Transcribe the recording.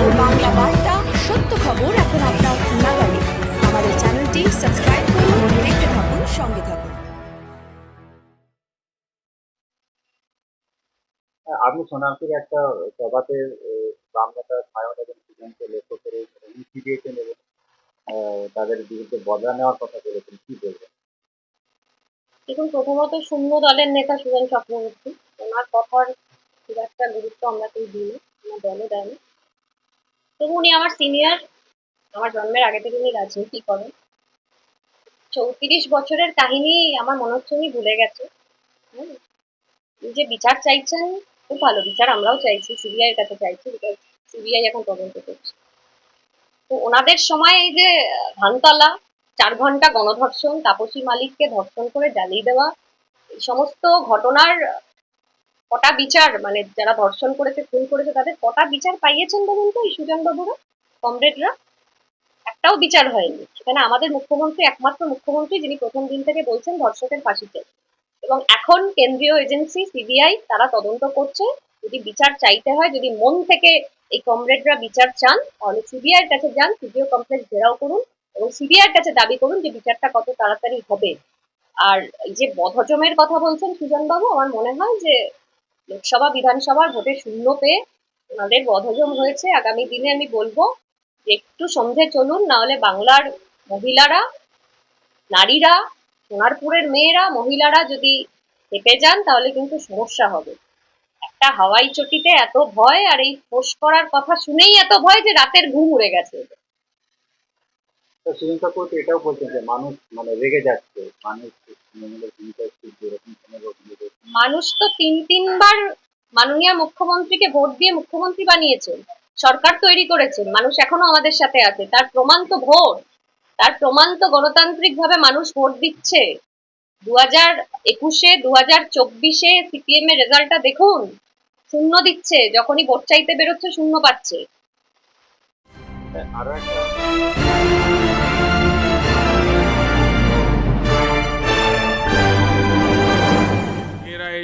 দেখছেন বাংলা বার্তা সত্য খবর এখন আপনার নাগালে। আমাদের চ্যানেলটি সাবস্ক্রাইব করুন দেখতে থাকুন সঙ্গে থাকুন। হ্যাঁ, আপনি সোনারপুরে একটা সভাতে বাম নেতা ছায়া দেবেন সিদ্ধান্ত লক্ষ্য করে হুমকি দিয়েছেন এবং আহ, তাদের বিরুদ্ধে বদলা নেওয়ার কথা বলেছেন কি বলবেন? দেখুন প্রথমত শূন্য দলের নেতা সুজন চক্রবর্তী। ওনার কথার খুব একটা গুরুত্ব আমরা কেউ দিই না আমার দলে দেয় না তবু উনি আমার সিনিয়র আমার জন্মের আগে থেকে উনি রাজনীতি করেন? চৌত্রিশ বছরের কাহিনী আমার মনে হচ্ছে উনি ভুলে গেছে। যে বিচার চাইছেন, খুব ভালো বিচার আমরাও চাইছি সিবিআই এর কাছে চাইছি সিবিআই এখন তদন্ত করছে। তো ওনাদের সময় এই যে ধানতলা, চার ঘণ্টা গণধর্ষণ, তাপসী মালিককে ধর্ষণ করে জ্বালিয়ে দেওয়া, এই সমস্ত ঘটনার কটা বিচার মানে যারা ধর্ষণ করেছে, খুন করেছে, তাদের কটা বিচার পাইয়েছেন বলুন তো এই সুজন বাবুরা কমরেডরা? একটাও বিচার হয়নি। সেখানে আমাদের মুখ্যমন্ত্রী, একমাত্র মুখ্যমন্ত্রী যিনি প্রথম দিন থেকে বলছেন ধর্ষকের ফাঁসি চাই এবং এখন কেন্দ্রীয় এজেন্সি, সিবিআই, তারা তদন্ত করছে। যদি বিচার চাইতে হয়, যদি মন থেকে এই কমরেডরা বিচার চান, তাহলে সিবিআই এর কাছে যান সিবিও কমপ্লেক্স ঘেরাও করুন এবং সিবিআই এর কাছে দাবি করুন যে বিচারটা কত তাড়াতাড়ি হবে। আর এই যে বধজমের কথা বলছেন সুজন বাবু আমার মনে হয় যে লোকসভা, বিধানসভার ভোটে শূন্য পেয়ে ওনাদের বধজম হয়েছে আগামী দিনে আমি বলব একটু সমঝে চলুন না হলে বাংলার মহিলারা, নারীরা, সোনারপুরের মেয়েরা, মহিলারা যদি হেঁপে যান, তাহলে কিন্তু সমস্যা হবে একটা হাওয়াই চটিতে এত ভয় আর এই ফোঁস করার কথা শুনেই এত ভয় যে রাতের ঘুম উড়ে গেছে চক্রবর্তী এটাও বলছেন যে মানুষ মানে রেগে যাচ্ছে, মানুষ ভূমিকা যেরকম। মানুষ তো তিন, তিনবার মাননীয় মুখ্যমন্ত্রীকে ভোট দিয়ে মুখ্যমন্ত্রী বানিয়েছেন, সরকার তৈরি করেছেন, মানুষ এখনও আমাদের সাথে আছে, তার প্রমাণ তো ভোট, তার প্রমাণ তো গণতান্ত্রিক ভাবে মানুষ ভোট দিচ্ছে। দু হাজার একুশে দু হাজার চব্বিশে সিপিএম এর রেজাল্টটা দেখুন, শূন্য দিচ্ছে, যখনই ভোট চাইতে বেরোচ্ছে শূন্য পাচ্ছে। আরও একটা।